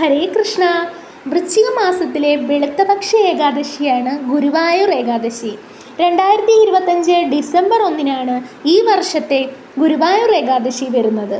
ഹരേ കൃഷ്ണ. വൃശ്ചിക മാസത്തിലെ വെളുത്തപക്ഷ ഏകാദശിയാണ് ഗുരുവായൂർ ഏകാദശി. രണ്ടായിരത്തി ഇരുപത്തഞ്ച് ഡിസംബർ ഒന്നിനാണ് ഈ വർഷത്തെ ഗുരുവായൂർ ഏകാദശി വരുന്നത്.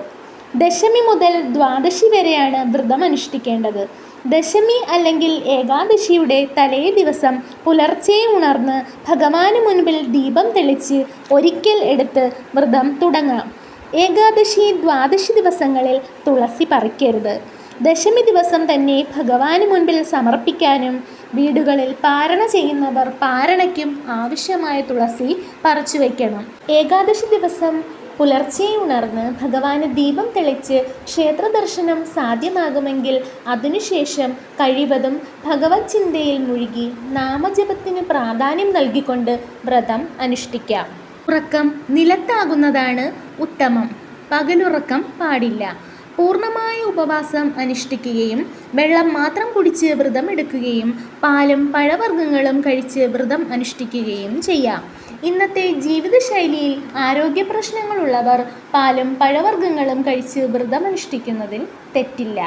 ദശമി മുതൽ ദ്വാദശി വരെയാണ് വ്രതം അനുഷ്ഠിക്കേണ്ടത്. ദശമി അല്ലെങ്കിൽ ഏകാദശിയുടെ തലേ ദിവസം പുലർച്ചെ ഉണർന്ന് ഭഗവാന് മുൻപിൽ ദീപം തെളിച്ച് ഒരിക്കൽ എടുത്ത് വ്രതം തുടങ്ങാം. ഏകാദശി ദ്വാദശി ദിവസങ്ങളിൽ തുളസി പറിക്കരുത്. ദശമി ദിവസം തന്നെ ഭഗവാന് മുൻപിൽ സമർപ്പിക്കാനും വീടുകളിൽ പാരണ ചെയ്യുന്നവർ പാരണയ്ക്കും ആവശ്യമായ തുളസി പറിച്ചു വയ്ക്കണം ഏകാദശി ദിവസം പുലർച്ചെ ഉണർന്ന് ഭഗവാന് ദീപം തെളിച്ച് ക്ഷേത്ര ദർശനം സാധ്യമാകുമെങ്കിൽ അതിനുശേഷം കഴിവതും ഭഗവത് ചിന്തയിൽ മുഴുകി നാമജപത്തിന് പ്രാധാന്യം നൽകിക്കൊണ്ട് വ്രതം അനുഷ്ഠിക്കാം. ഉറക്കം നിലത്താകുന്നതാണ് ഉത്തമം. പകലുറക്കം പാടില്ല. പൂർണമായ ഉപവാസം അനുഷ്ഠിക്കുകയും വെള്ളം മാത്രം കുടിച്ച് വ്രതം എടുക്കുകയും പാലും പഴവർഗങ്ങളും കഴിച്ച് വ്രതം അനുഷ്ഠിക്കുകയും ചെയ്യാം. ഇന്നത്തെ ജീവിതശൈലിയിൽ ആരോഗ്യ പ്രശ്നങ്ങളുള്ളവർ പാലും പഴവർഗങ്ങളും കഴിച്ച് വ്രതം അനുഷ്ഠിക്കുന്നതിൽ തെറ്റില്ല.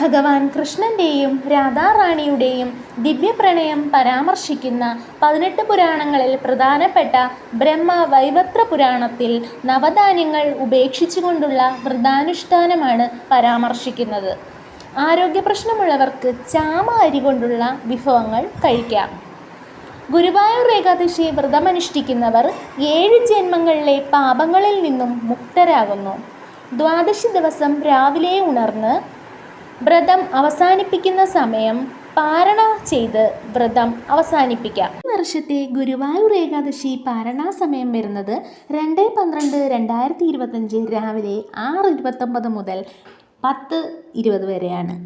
ഭഗവാൻ കൃഷ്ണന്റെയും രാധാറാണിയുടെയും ദിവ്യപ്രണയം പരാമർശിക്കുന്ന പതിനെട്ട് പുരാണങ്ങളിൽ പ്രധാനപ്പെട്ട ബ്രഹ്മ വൈവത്ര പുരാണത്തിൽ നവധാന്യങ്ങൾ ഉപേക്ഷിച്ചുകൊണ്ടുള്ള വ്രതാനുഷ്ഠാനമാണ് പരാമർശിക്കുന്നത്. ആരോഗ്യ പ്രശ്നമുള്ളവർക്ക് ചാമ അരി കൊണ്ടുള്ള വിഭവങ്ങൾ കഴിക്കാം. ഗുരുവായൂർ ഏകാദശി വ്രതമനുഷ്ഠിക്കുന്നവർ ഏഴ് ജന്മങ്ങളിലെ പാപങ്ങളിൽ നിന്നും മുക്തരാകുന്നു. ദ്വാദശി ദിവസം രാവിലെ ഉണർന്ന് വ്രതം അവസാനിപ്പിക്കുന്ന സമയം പാരണ ചെയ്ത് വ്രതം അവസാനിപ്പിക്കാം. വർഷത്തെ ഗുരുവായൂർ ഏകാദശി പാരണാ സമയം വരുന്നത് രണ്ട് പന്ത്രണ്ട് രണ്ടായിരത്തി ഇരുപത്തഞ്ച് രാവിലെ ആറ് ഇരുപത്തൊമ്പത് മുതൽ പത്ത് ഇരുപത് വരെയാണ്.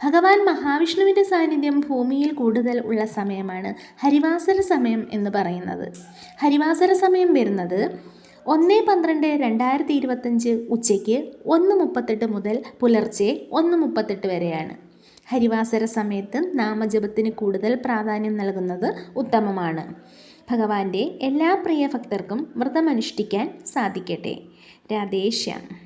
ഭഗവാൻ മഹാവിഷ്ണുവിന്റെ സാന്നിധ്യം ഭൂമിയിൽ കൂടുതൽ ഉള്ള സമയമാണ് ഹരിവാസര സമയം എന്ന് പറയുന്നത്. ഹരിവാസര സമയം വരുന്നത് ഒന്ന് പന്ത്രണ്ട് രണ്ടായിരത്തി ഇരുപത്തഞ്ച് ഉച്ചയ്ക്ക് ഒന്ന് മുപ്പത്തെട്ട് മുതൽ പുലർച്ചെ ഒന്ന് മുപ്പത്തെട്ട് വരെയാണ്. ഹരിവാസര സമയത്ത് നാമജപത്തിന് കൂടുതൽ പ്രാധാന്യം നൽകുന്നത് ഉത്തമമാണ്. ഭഗവാന്റെ എല്ലാ പ്രിയ ഭക്തർക്കും വ്രതമനുഷ്ഠിക്കാൻ സാധിക്കട്ടെ. രാധേശ്യാം